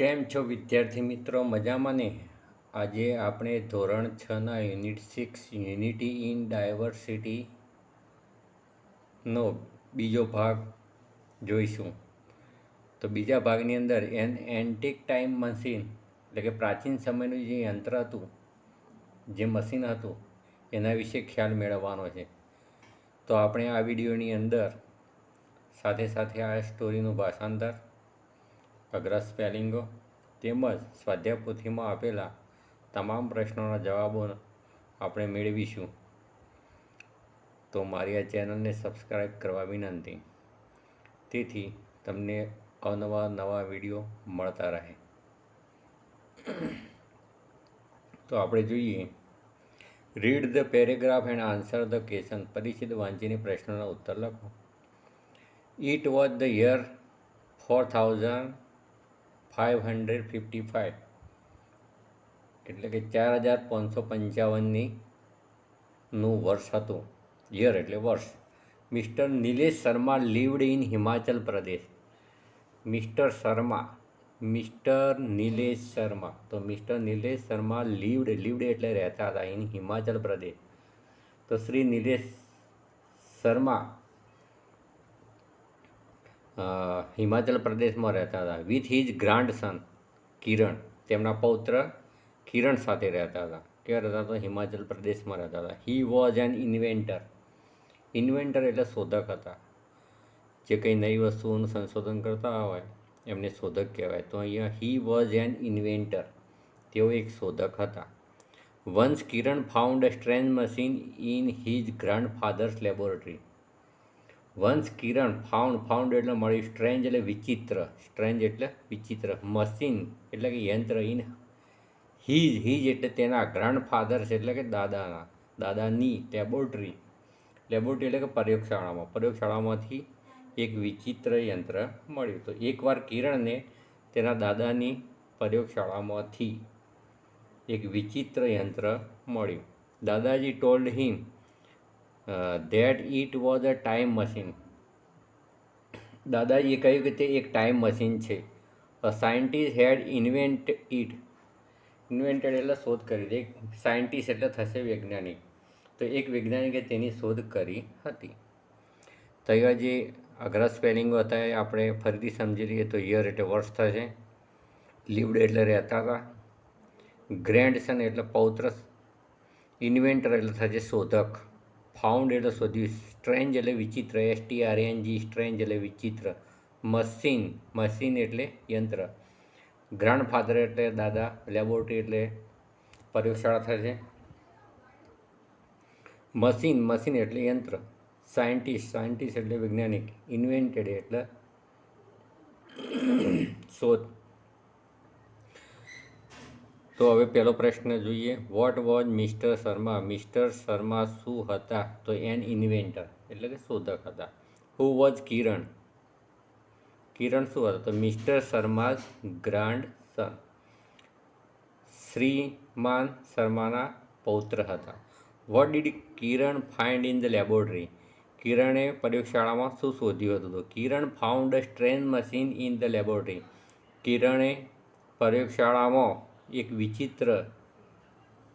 કેમ છો વિદ્યાર્થી મિત્રો? મજામાં ને? આજે આપણે ધોરણ છના યુનિટ સિક્સ, યુનિટી ઇન ડાયવર્સિટીનો બીજો ભાગ જોઈશું. તો બીજા ભાગની અંદર એન એન્ટિક ટાઈમ મશીન, એટલે કે પ્રાચીન સમયનું જે યંત્ર હતું, જે મશીન હતું, એના વિશે ખ્યાલ મેળવવાનો છે. તો આપણે આ વિડીયોની અંદર સાથે સાથે આ સ્ટોરીનું ભાષાંતર અઘરા સ્પેલિંગો તેમજ સ્વાધ્યાય પોથીમાં આપેલા તમામ પ્રશ્નોના જવાબો આપણે મેળવીશું. તો મારી આ ચેનલને સબસ્ક્રાઈબ કરવા વિનંતી. તેથી તમને અવનવા નવા વીડિયો મળતા રહે. તો આપણે જોઈએ. Read the paragraph and answer the question પરિચિત વાંચીને પ્રશ્નોના ઉત્તર લખો. It was the year four thousand five hundred fifty five. એટલે કે ચાર હજાર પાંચસો પંચાવનની નું વર્ષ હતું. યર એટલે વર્ષ. Mister Nilesh Sharma lived in Himachal Pradesh. Mister Sharma, mister Nilesh Sharma. તો mister Nilesh Sharma lived lived એટલે રહેતા હતા ઇન હિમાચલ પ્રદેશ. તો શ્રી નિલેશ શર્મા હિમાચલ પ્રદેશમાં રહેતા હતા. With his grandson Kiran, તેમના પૌત્ર કિરણ સાથે રહેતા હતા. ક્યાં રહેતા હતા? હિમાચલ પ્રદેશમાં રહેતા હતા. He was an inventor inventor એટલે શોધક હતા. જે કંઈ નવી વસ્તુઓનું સંશોધન કરતા હોય, એમને શોધક કહેવાય. તો અહીંયા હી વોઝ એન ઇન્વેન્ટર તેઓ એક શોધક હતા. Once Kiran found strange machine in his grandfather's laboratory once Kiran found found એટલે મળ્યું સ્ટ્રેન્જ એટલે વિચિત્ર. સ્ટ્રેન્જ એટલે વિચિત્ર. મશીન એટલે કે યંત્ર ઇન હીજ હીજ એટલે તેના ગ્રાન્ડ ફાધર્સ એટલે કે દાદાના, દાદાની લેબોરેટરી. લેબોરેટરી એટલે કે પ્રયોગશાળામાં પ્રયોગશાળામાંથી એક વિચિત્ર યંત્ર મળ્યું. તો એકવાર કિરણને તેના દાદાની પ્રયોગશાળામાંથી એક વિચિત્ર યંત્ર મળ્યું. દાદાજી told him that it was a time machine દાદાજીએ કહ્યું કે તે એક ટાઈમ મશીન છે. A scientist had invent it invented એટલે શોધ કરી દે સાયન્ટિસ્ટ એટલે થશે વૈજ્ઞાનિક. તો એક વૈજ્ઞાનિકે તેની શોધ કરી હતી. તો એવા જે અઘરા સ્પેલિંગો હતા એ આપણે ફરીથી સમજી લઈએ તો યર એટલે વર્ષ થશે. લીવડ એટલે રહેતા હતા. ગ્રેન્ડસન એટલે પૌત્ર ઇન્વેન્ટર એટલે થશે શોધક. ફાઉન્ડ એટલે શોધ્યું. સ્ટ્રેન્જ એટલે વિચિત્ર. S T R N G strange એટલે વિચિત્ર. મશીન. મશીન એટલે યંત્ર. ગ્રાન્ડ ફાધર એટલે દાદા. લેબોરેટરી એટલે પ્રયોગશાળા થશે મશીન. મશીન એટલે યંત્ર. સાયન્ટિસ્ટ. સાયન્ટિસ્ટ એટલે વૈજ્ઞાનિક. ઇન્વેન્ટેડ એટલે શોધ. તો હવે પહેલો પ્રશ્ન જોઈએ. What was mister Sharma mister Sharma શું હતા? તો એન ઇન્વેન્ટર એટલે કે શોધક હતા. હુ વોઝ કિરણ કિરણ શું હતા? તો મિસ્ટર શર્મા ગ્રાન્ડ સન શ્રીમાન શર્માના પૌત્ર હતા. What did Kiran find in the laboratory કિરણે પ્રયોગશાળામાં શું શોધ્યું હતું તો Kiran found strange machine in the laboratory કિરણે પ્રયોગશાળામાં એક વિચિત્ર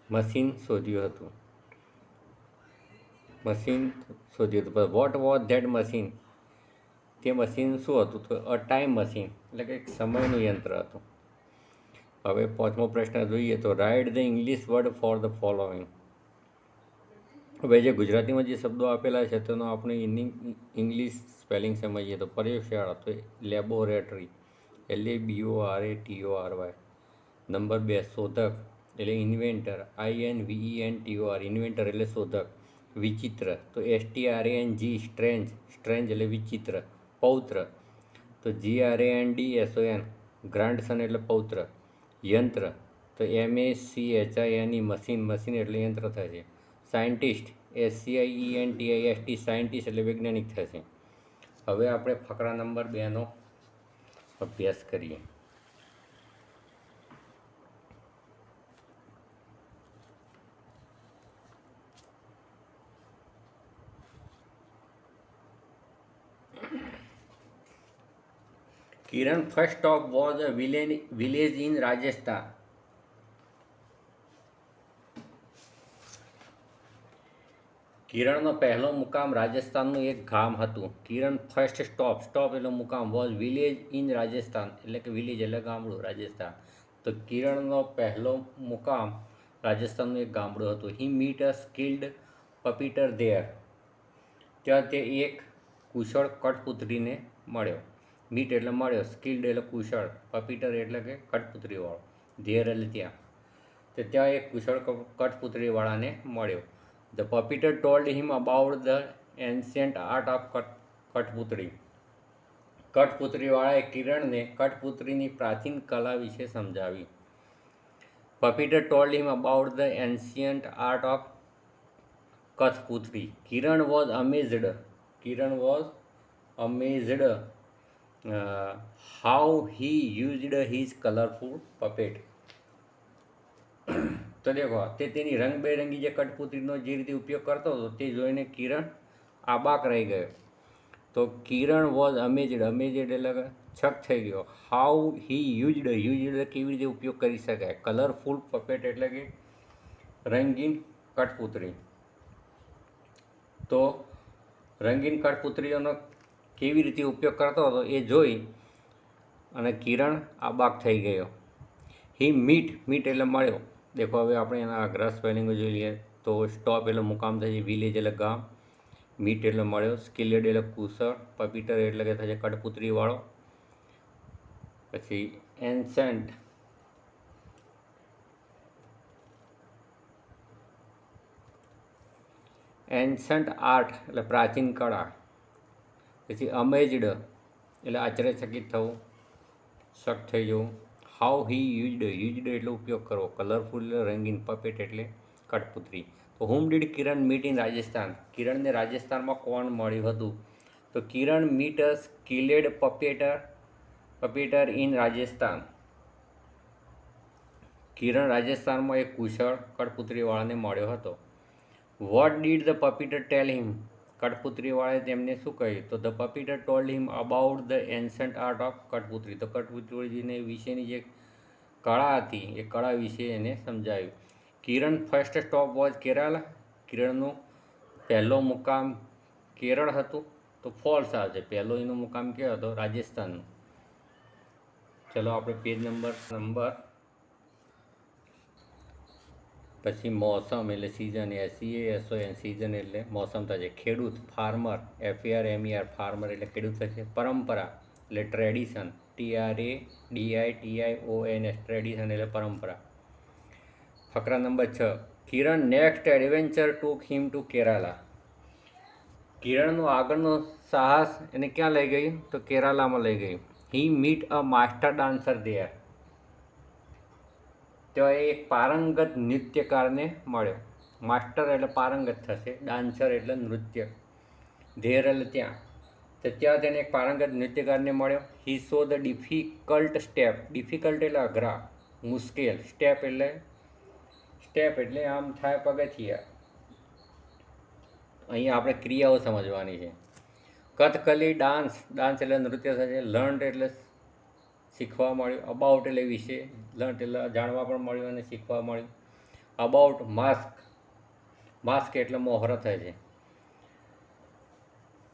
મશીન શોધ્યું હતું. મશીન શોધ્યું હતું. વોટ વોઝ ધેટ મશીન તે મશીન શું હતું? તો અ ટાઈમ મશીન એટલે કે એક સમયનું યંત્ર હતું. હવે પાંચમો પ્રશ્ન જોઈએ તો write the English word for the following હવે જે ગુજરાતીમાં જે શબ્દો આપેલા છે, તેનો આપણે ઇંગ્લિશ સ્પેલિંગ સમજીએ તો પ્રયોગશાળા તો laboratory. L A B O R A T O R Y number બે, શોધક, એટલે inventor I N V E N T O R inventor એટલે શોધક, વિચિત્ર. તો S T R N G strange strange એટલે વિચિત્ર, પૌત્ર. તો G R A N D S O N grandson એટલે પૌત્ર, યંત્ર. તો M A C H I N E machine machine એટલે યંત્ર થશે scientist S C I E N T I S T scientist એટલે વૈજ્ઞાનિક થશે હવે આપણે ફકરા નંબર બેનો અભ્યાસ કરીએ. Kiran first stop was a village village in Rajasthan કિરણનો પહેલો મુકામ રાજસ્થાનનું એક ગામ હતું. કિરણ ફર્સ્ટ સ્ટોપ સ્ટોપ એટલે મુકામ વોઝ વિલેજ ઇન રાજસ્થાન એટલે કે વિલેજ એટલે ગામડું, રાજસ્થાન. તો કિરણનો પહેલો મુકામ રાજસ્થાનનું એક ગામડું હતું. He meet a skilled puppeteer there ત્યાં તે એક કુશળ કઠપુતળીને મળ્યો. મીટ એટલે મળ્યો સ્કિલ્ડ એટલે કુશળ, પપીટર એટલે કે કઠપુતળીવાળો ધેર એટલે ત્યાં. તો ત્યાં એક કુશળ કઠપુતળીવાળાને મળ્યો. The puppeteer told him about the ancient art of કઠપુતળી કઠપુતળીવાળાએ કિરણને કઠપુતળીની પ્રાચીન કલા વિશે સમજાવી. Puppeteer told him about the ancient art of કઠપુતળી Kiran was amazed Kiran was amazed how he used his colourful puppet તો દેખો, તે તેની રંગબેરંગી જે કઠપુતળીનો જે રીતે ઉપયોગ કરતો હતો, તે જોઈને કિરણ આબાક રહી ગયો. તો કિરણ વોઝ અમેઝડ અમેઝડ એટલે છક થઈ ગયો. હાઉ હી યુઝડ યુઝડ કેવી રીતે ઉપયોગ કરી શકાય? કલરફુલ પપેટ એટલે કે રંગીન કઠપુતળી. તો રંગીન કઠપુતળીઓનો કેવી રીતે ઉપયોગ કરતો હતો એ જોઈ અને કિરણ આબાક થઈ ગયો. હી મીટ મીટ એટલે મળ્યો. દેખો હવે આપણે એના અઘરા સ્પેલિંગો જોઈ લઈએ તો સ્ટોપ એટલે મુકામ થાય છે, વિલેજ એટલે ગામ. મીટ એટલે મળ્યો. સ્કિલેડ એટલે કુશળ. પપીટર એટલે કે થાય છે, કટપુતરીવાળો. પછી એન્સન્ટ. એન્સન્ટ આર્ટ એટલે પ્રાચીન કળા. પછી અમેઝડ એટલે આશ્ચર્યચકિત થવું, શક થઈ જવું. હાઉ હી યુઝડ યુઝડ એટલે ઉપયોગ કરવો. કલરફુલ રંગીન પપેટ એટલે કઠપુતરી તો whom did Kiran meet in Rajasthan કિરણને રાજસ્થાનમાં કોણ મળ્યું હતું? તો Kiran meet a skilled puppeteer puppeteer in Rajasthan. Kiran રાજસ્થાનમાં એક કુશળ કઠપુતરીવાળાને મળ્યો હતો. What did the puppeteer tell him કઠપુતળીવાળાએ તેમને શું કહ્યું? તો the puppeteer told him about the ancient art of કઠપુતળી તો કઠપુતળીને વિશેની જે કળા હતી, એ કળા વિશે એને સમજાવ્યું Kiran first stop was Kerala કિરણનું પહેલો મુકામ કેરળ હતું. તો ફોલ્સ આવશે પહેલો એનો મુકામ કયો હતો? રાજસ્થાનનો. ચલો, આપણે પેજ નંબર નંબર પછી મોસમ એટલે season S E S O N season એટલે મોસમ થશે ખેડૂત ફાર્મર એફઆર એમઈઆર ફાર્મર એટલે ખેડૂત થશે પરંપરા એટલે tradition T R A D I T I O N S tradition એટલે પરંપરા. ફકરા નંબર છ. Kiran next adventure took him to Kerala કિરણનું આગળનો સાહસ એને ક્યાં લઈ ગયું? તો કેરાલામાં લઈ ગયું. He meet a master dancer there ત્યાં એ પારંગત નૃત્યકારને મળ્યો. માસ્ટર એટલે પારંગત થશે, ડાન્સર એટલે નૃત્ય. ધેર એટલે ત્યાં. તો ત્યાં તેને એક પારંગત નૃત્યકારને મળ્યો. He saw the difficult step difficult એટલે અઘરા, મુશ્કેલ. સ્ટેપ એટલે સ્ટેપ એટલે આમ થાય પગથિયા. અહીંયા આપણે ક્રિયાઓ સમજવાની છે. કથકલી, ડાન્સ. ડાન્સ એટલે નૃત્ય થશે. લર્ન એટલે શીખવા મળ્યું. અબાઉટ એટલે વિશે લર્ન એટલે જાણવા પણ મળ્યું અને શીખવા મળ્યું. અબાઉટ માસ્ક માસ્ક એટલે મોહરા થાય છે.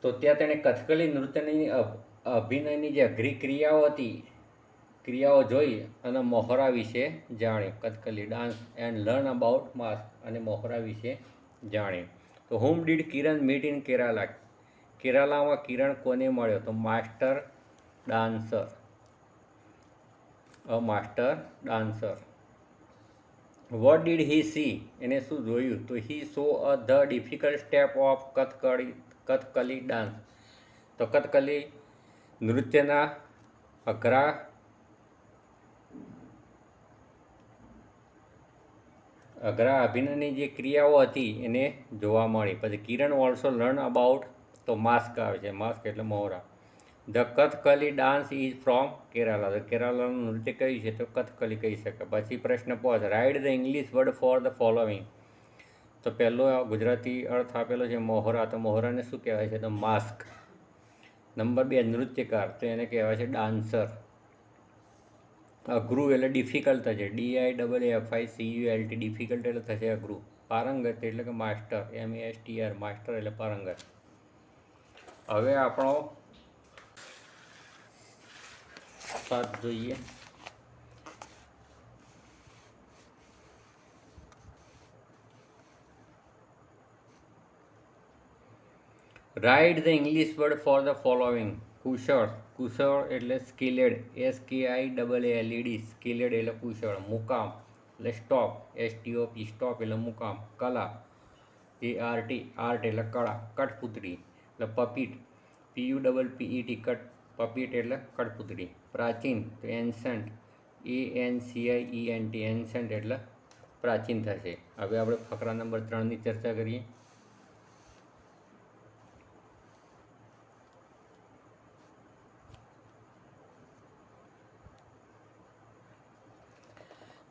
તો ત્યાં તેણે કથકલી નૃત્યની અભિનયની જે અઘરી ક્રિયાઓ હતી, ક્રિયાઓ જોઈ અને મોહરા વિશે જાણ્યું. Kathakali dance and learn about mask અને મોહરા વિશે જાણ્યું. તો whom did Kiran meet in Kerala કેરાલામાં Kiran કોને મળ્યો? તો master dancer a master dancer what did he see એને શું જોયું? તો he saw a the difficult step of Kathakali Kathakali dance તો કથકલી નૃત્યના અઘરા અઘરા અભિનયની જે ક્રિયાઓ હતી એને જોવા મળી. પછી કિરણ ઓલ્સો લર્ન અબાઉટ તો માસ્ક આવે છે. માસ્ક એટલે મોહરા. The Kathakali dance is from Kerala. તો કેરાલાનું નૃત્ય કયું છે તો કથકલી કહી શકે પછી પ્રશ્ન પોચ. Write the English word for the following તો પહેલો ગુજરાતી અર્થ આપેલો છે મોહરા. તો મોહરાને શું કહેવાય છે? તો માસ્ક. નંબર બે, નૃત્યકાર. તો એને કહેવાય છે ડાન્સર. અઘરું એટલે ડિફિકલ્ટ થશે. D I double F I C U L T. Difficult એટલે થશે અઘરું. પારંગત એટલે કે master. M S T R. Master એટલે પારંગત. હવે આપણો સાત જોઈએ. Write the English word for the following કુશળ. કુશળ એટલે skilled. S K I double L E D skilled એટલે કુશળ. મુકામ. એટલે stop. S T O P stop એટલે મુકામ. કલા. એ આર ટી આર્ટ એટલે કળા. કઠપુતળી. એટલે puppet. P U double P E T cut puppet એટલે કઠપુતળી. પ્રાચીન તો ancient A N C I E N T ancient એટલે પ્રાચીન થશે. હવે આપણે ફકરા નંબર ત્રણની ચર્ચા કરીએ.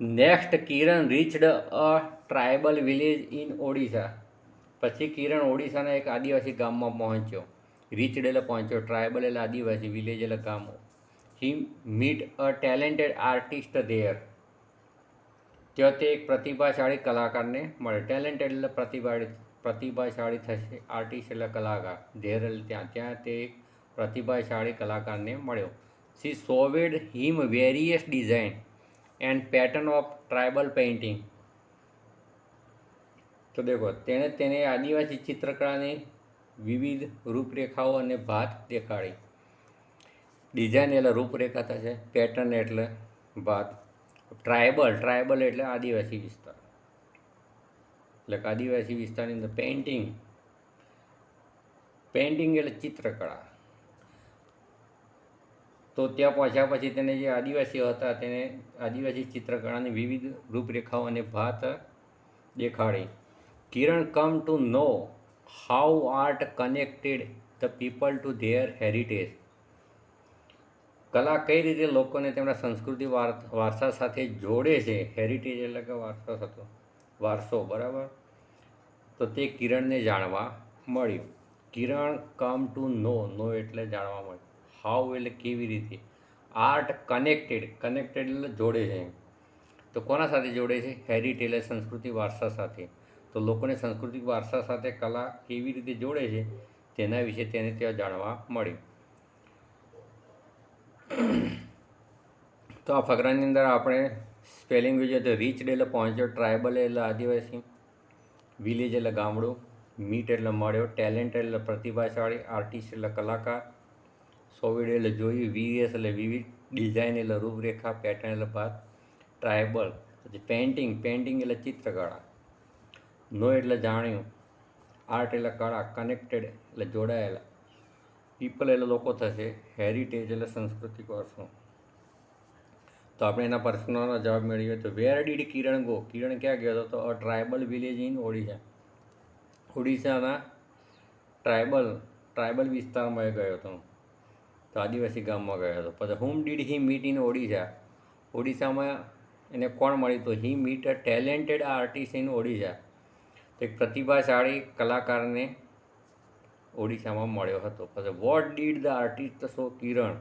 Next Kiran reached a tribal village in Odisha પછી કિરણ ઓડિશાના એક આદિવાસી ગામમાં પહોંચ્યો. રીચડ એટલે પહોંચ્યો. ટ્રાઇબલ એટલે આદિવાસી વિલેજ એટલે ગામ. He meet a talented artist there ત્યાં તે એક પ્રતિભાશાળી કલાકારને મળે. ટેલેન્ટેડ એટલે પ્રતિભાશાળી પ્રતિભાશાળી થશે આર્ટિસ્ટ એટલે કલાકાર. ધેર એટલે ત્યાં ત્યાં તે એક પ્રતિભાશાળી કલાકારને મળ્યો. She showed him various design and pattern of tribal painting તો દેખો, તેણે તેને આદિવાસી ચિત્રકળાની વિવિધ રૂપરેખાઓ અને ભાત દેખાડી. ડિઝાઇન એટલે રૂપરેખા થશે પેટર્ન એટલે ભાત ટ્રાયબલ ટ્રાયબલ એટલે આદિવાસી વિસ્તાર. એટલે આદિવાસી વિસ્તારની અંદર પેઇન્ટિંગ પેઇન્ટિંગ એટલે ચિત્રકળા. તો ત્યાં પહોંચ્યા પછી તેને જે આદિવાસીઓ હતા તેને આદિવાસી ચિત્રકળાની વિવિધ રૂપરેખાઓ અને ભાત દેખાડી. Kiran come to know how art connected the people to their heritage કલા કઈ રીતે લોકોને તેમના સંસ્કૃતિ વાર- વારસા સાથે જોડે છે? હેરિટેજ એટલે કે વારસો થતો. વારસો, બરાબર? તો તે કિરણને જાણવા મળ્યું. કિરણ કમ ટુ નો નો એટલે જાણવા મળ્યું. હાઉ એટલે કેવી રીતે? આર્ટ કનેક્ટેડ કનેક્ટેડ એટલે જોડે છે તો કોના સાથે જોડે છે? હેરિટેજ એટલે સંસ્કૃતિ વારસા સાથે. તો લોકોને સાંસ્કૃતિક વારસા સાથે કલા કેવી રીતે જોડે છે? તેના વિશે તેને ત્યાં જાણવા મળ્યું. તો આ ફકરાની અંદર આપણે સ્પેલિંગ જોઈએ તો રીચ એટલે પહોંચ્યો, ટ્રાઇબલ એટલે આદિવાસી, વિલેજ એટલે ગામડું, મીટ એટલે મળ્યો, ટેલેન્ટ એટલે પ્રતિભાશાળી, આર્ટિસ્ટ એટલે કલાકાર, સોવિડ એટલે જોયું વીએસ એટલે વિવિધ, ડિઝાઇન એટલે રૂપરેખા, પેટર્ન એટલે ભાત, ટ્રાઇબલ, પછી પેઇન્ટિંગ પેઇન્ટિંગ એટલે ચિત્રકળા, નો એટલે જાણ્યું, આર્ટ એટલે કળા, કનેક્ટેડ એટલે જોડાયેલા પીપલ એટલે લોકો થશે હેરિટેજ એટલે સાંસ્કૃતિક વારસો તો આપણે એના પ્રશ્નોનો જવાબ મેળવ્યો તો વેર ડીડ કિરણ ગો કિરણ ક્યાં ગયો હતો? તો a tribal village in Odisha ઓડિશાના ટ્રાઇબલ ટ્રાઇબલ વિસ્તારમાં એ ગયો હતો. તો આદિવાસી ગામમાં ગયો હતો. પછી whom did he meet in Odisha ઓડિશામાં એને કોણ મળ્યું તો he meet a talented artist in Odisha તો એક પ્રતિભાશાળી કલાકારને ઓડિશામાં મળ્યો હતો. પછી what did the artist show Kiran?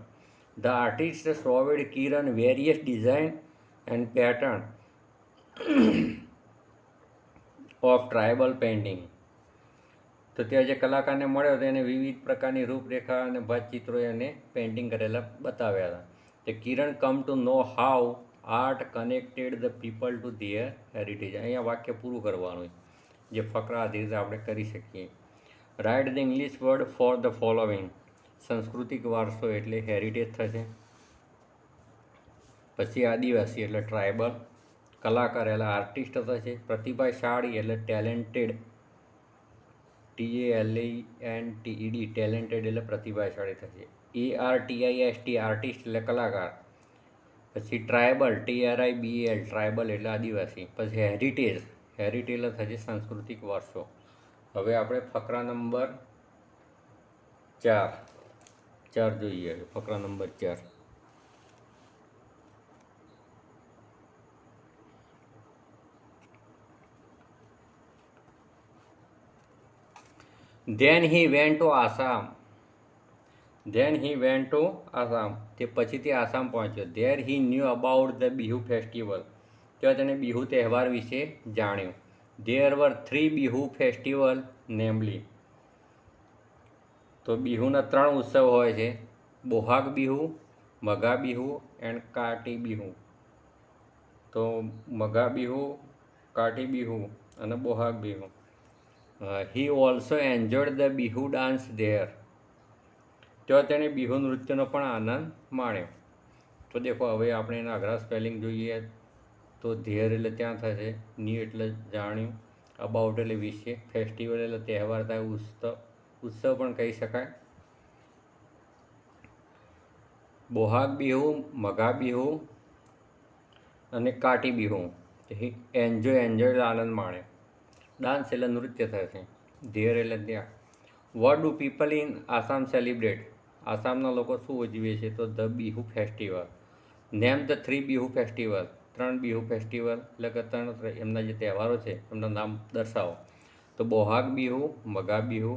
The artist showed Kiran various design and pattern of tribal painting તો ત્યાં જે કલાકારને મળ્યો હતો એને વિવિધ પ્રકારની રૂપરેખા અને ભાતચિત્રો એને પેઇન્ટિંગ કરેલા બતાવ્યા હતા. તે Kiran come to know how art connected the people to their heritage અહીંયા વાક્ય પૂરું કરવાનું જે ફકરા આધારિત આપણે કરી શકીએ. Write the English word for the following સાંસ્કૃતિક વારસો એટલે હેરિટેજ થશે. પછી આદિવાસી એટલે ટ્રાઇબલ કલાકાર એટલે આર્ટિસ્ટ થશે. પ્રતિભાશાળી એટલે talented T A L E N T E D talented એટલે પ્રતિભાશાળી થશે. A R T I S T artist એટલે કલાકાર. પછી tribal T R I B L tribal એટલે આદિવાસી. પછી હેરિટેજ હેરિટેજ એટલે થશે સાંસ્કૃતિક વારસો. હવે આપણે ફકરા નંબર ચાર. ચાર જોઈએ ફકરા નંબર ચાર. Then he went to Assam. Then he went to Assam. તે પછીથી આસામ પહોંચ્યો. There he knew about the Bihu festival. ત્યાં તેણે બિહુ તહેવાર વિશે જાણ્યું. There were three Bihu festival namely તો બિહુના ત્રણ ઉત્સવ હોય છે બોહાગ બિહુ મઘા બિહુ એન્ડ કાટી બિહુ તો મઘા બિહુ કાટી બિહુ અને Bohag Bihu he also enjoyed the Bihu dance there તો તેણે બિહુ નૃત્યનો પણ આનંદ માણ્યો. તો દેખો, હવે આપણે એના અઘરા સ્પેલિંગ જોઈએ. તો ધેર એટલે ત્યાં થશે ન્યૂ એટલે જાણ્યું. અબાઉટ એટલે વિશે. ફેસ્ટિવલ એટલે તહેવાર થાય, ઉત્સવ. ઉત્સવ પણ કહી શકાય. બોહાગ બિહુ મઘા બિહુ અને કાટી બિહુ એન્જોય એન્જોય એટલે આનંદ માણે. ડાન્સ એટલે નૃત્ય થશે. ધેર એટલે ત્યાં. What do people in Assam celebrate આસામના લોકો શું ઉજવે છે? તો the Bihu festival. Name the three Bihu festival. ત્રણ બિહુ ફેસ્ટિવલ, એટલે કે ત્રણ એમના જે તહેવારો છે, એમના નામ દર્શાવો. તો બોહાગ બિહુ, મગા બિહુ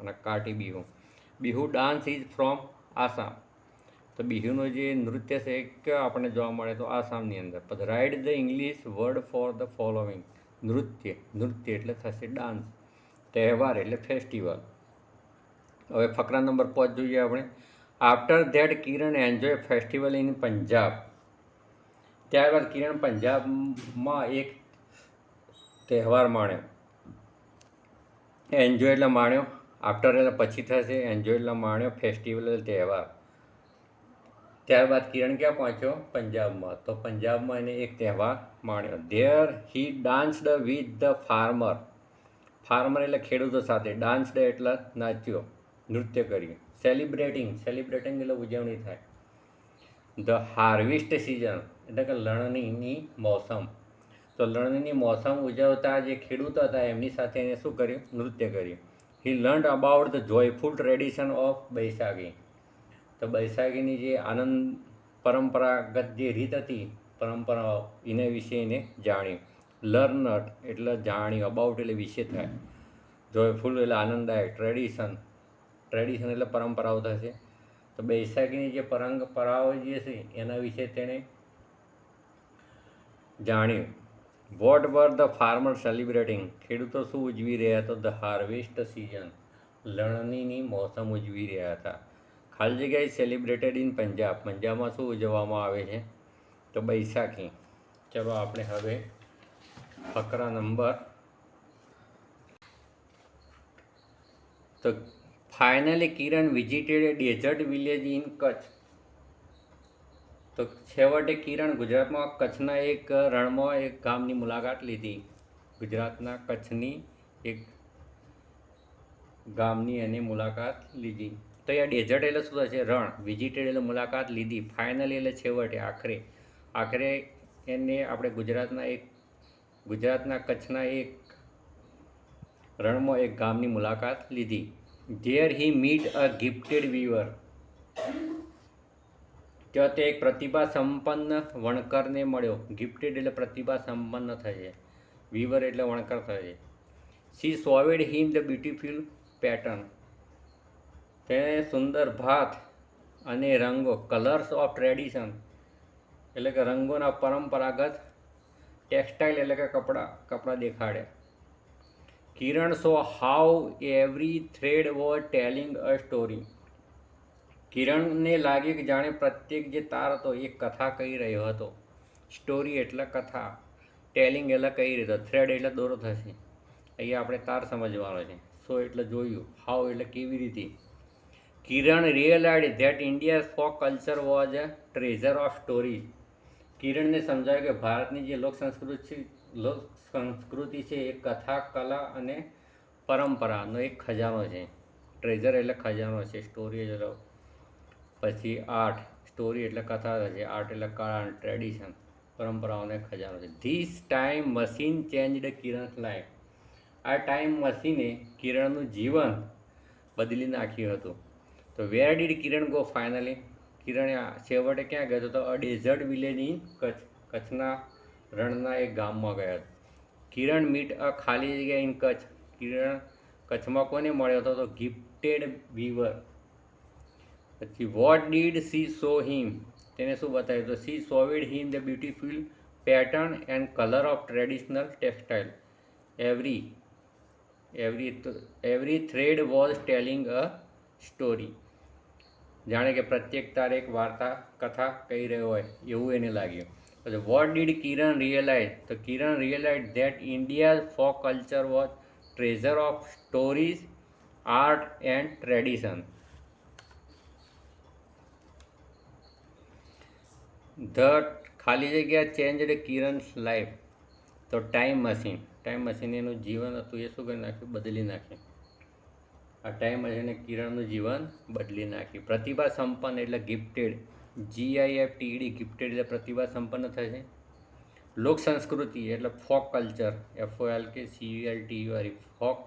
અને Kati Bihu. Bihu dance is from Assam. તો બિહુનું જે નૃત્ય છે, એ ક્યાં આપણને જોવા મળે? તો આસામની અંદર. પછી write the English word for the following નૃત્ય નૃત્ય એટલે થશે ડાન્સ. તહેવાર એટલે ફેસ્ટિવલ. હવે ફકરા નંબર પાંચ જોઈએ આપણે. After that Kiran enjoy festival in Punjab ત્યારબાદ કિરણ પંજાબમાં એક તહેવાર માણ્યો. એન્જોય એટલે માણ્યો આફ્ટર એટલે પછી થશે, એન્જોય એટલે માણ્યો ફેસ્ટિવલ એટલે તહેવાર. ત્યારબાદ કિરણ ક્યાં પહોંચ્યો? પંજાબમાં. તો પંજાબમાં એને એક તહેવાર માણ્યો. There he danced with the farmer farmer એટલે ખેડૂતો સાથે. ડાન્સ ડે એટલે નાચ્યો, નૃત્ય કર્યું. સેલિબ્રેટિંગ સેલિબ્રેટિંગ એટલે ઉજવણી થાય. ધ હાર્વેસ્ટ સિઝન એટલે કે લણણીની મોસમ. તો લણણીની મોસમ ઉજવતા જે ખેડૂતો હતા એમની સાથે એને શું કર્યું? નૃત્ય કર્યું. He learn about the joyful tradition of Baisakhi તો બૈસાખીની જે આનંદ પરંપરાગત જે રીત હતી, પરંપરાઓ એને વિશે એને જાણ્યું. લર્ન એટલે જાણ્યું અબાઉટ એટલે વિશે થાય. જોયફુલ એટલે આનંદદાયક ટ્રેડિશન ટ્રેડિશન એટલે પરંપરાઓ થશે. તો બૈસાખીની જે પરંપરાઓ જે છે, એના વિશે તેણે જાણ્યું. What were the farmer celebrating ખેડૂતો શું ઉજવી રહ્યા હતા ધ હાર્વેસ્ટ સિઝન લણણીની મોસમ ઉજવી રહ્યા હતા. ખાલી જગ્યાએ સેલિબ્રેટેડ ઇન પંજાબ પંજાબમાં શું ઉજવવામાં આવે છે? તો બૈસાખી. ચલો આપણે હવે ફકરા નંબર તો finally Kiran visited desert village in Kutch તો છેવટે કિરણ ગુજરાતમાં કચ્છના એક રણમાં એક ગામની મુલાકાત લીધી. ગુજરાતના કચ્છની એક ગામની એની મુલાકાત લીધી. તો એ ડેઝર્ટ એટલે શું થશે? રણ. વિઝિટેડ એટલે મુલાકાત લીધી. ફાઇનલી એટલે છેવટે, આખરે. આખરે એને આપણે ગુજરાતના એક, ગુજરાતના કચ્છના એક રણમાં એક ગામની મુલાકાત લીધી. There he meet a gifted weaver ત્યાં તે એક પ્રતિભા સંપન્ન વણકરને મળ્યો. ગિફ્ટેડ એટલે પ્રતિભા સંપન્ન થશે વીવર એટલે વણકર થશે she showed him the beautiful pattern તેણે સુંદર ભાત અને રંગો કલર્સ ઓફ ટ્રેડિશન એટલે કે રંગોના પરંપરાગત ટેક્સટાઇલ એટલે કે કપડાં કપડાં દેખાડ્યા Kiran saw how every thread was telling a story કિરણને લાગ્યું કે જાણે પ્રત્યેક જે તાર હતો એ કથા કહી રહ્યો હતો. સ્ટોરી એટલે કથા. ટેલિંગ એટલે કહી રહ્યો થ્રેડ એટલે દોરો થશે. અહીંયા આપણે તાર સમજવાનો છે. સો એટલે જોયું. હાઉ એટલે કેવી રીતે? Kiran realised that India folk culture was a treasure of story. કિરણને સમજાયું કે ભારતની જે લોક સંસ્કૃતિ છે, લોક સંસ્કૃતિ છે એ કથા, કલા અને પરંપરાનો એક ખજાનો છે. ટ્રેઝર એટલે ખજાનો છે. સ્ટોરી એટલે પછી આર્ટ, સ્ટોરી એટલે કથા છે. આર્ટ એટલે કળા ટ્રેડિશન, પરંપરાઓને ખજાનો છે. This time machine changed Kiran's life આ ટાઈમ મશીને કિરણનું જીવન બદલી નાખ્યું હતું. તો where did Kiran go finally કિરણ છેવટે ક્યાં ગયો હતો a desert village in Kutch, કચ્છના રણના એક ગામમાં ગયો હતો. કિરણ મીટ અ ખાલી જગ્યા ઇન કચ્છ. કિરણ કચ્છમાં કોને મળ્યો હતો? તો ગિફ્ટેડ વીવર પછી what did she show him તેને શું બતાવ્યું તો she showed him the beautiful pattern and colour of traditional textile every every every thread was telling a story જાણે કે પ્રત્યેક તાર એક વાર્તા કથા કહી રહ્યો હોય એવું એને લાગ્યું પછી વોટ ડીડ કિરણ રિયલાઇઝ તો Kiran realise that India folk culture was treasure of stories art and tradition the ખાલી જગ્યા ચેન્જડ કિરણ્સ લાઈફ. તો ટાઈમ મશીન. ટાઈમ મશીન એનું જીવન હતું, એ શું કરી નાખ્યું? બદલી નાખ્યું. આ ટાઈમ મશીને કિરણનું જીવન બદલી નાખ્યું. પ્રતિભા સંપન્ન એટલે ગિફ્ટેડ જીઆઈએફ ટીડી ગિફ્ટેડ એટલે પ્રતિભા સંપન્ન થશે લોક સંસ્કૃતિ એટલે folk culture F L K C U L T વાળી ફોક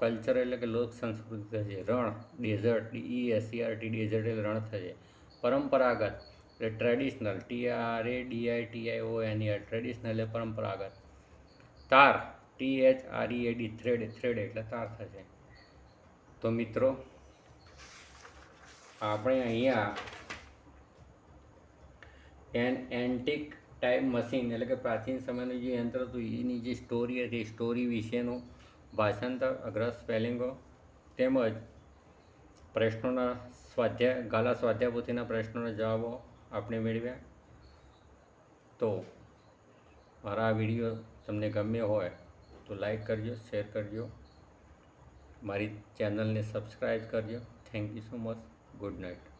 કલ્ચર એટલે કે લોક સંસ્કૃતિ થશે રણ desert D S C R T desert એટલે રણ થશે પરંપરાગત. એટલે traditional T R A D I T I O N R traditional એ પરંપરાગત તાર T H R E A D thread thread એટલે તાર થશે. તો મિત્રો, આપણે અહીંયા એન એન્ટિક ટાઈપ મશીન એટલે કે પ્રાચીન સમયનું જે યંત્ર હતું, એની જે સ્ટોરી હતી સ્ટોરી વિશેનું ભાષાંતર અગ્ર સ્પેલિંગો તેમજ પ્રશ્નોના સ્વાધ્યાય ગાલા સ્વાધ્યાય પોથીના પ્રશ્નોના જવાબો આપણે મેળવ્યા. તો મારા આ વીડિયો તમને ગમ્યો હોય તો લાઈક કરજો, શેર કરજો. મારી ચેનલને સબસ્ક્રાઈબ કરજો. Thank you so much. Good night.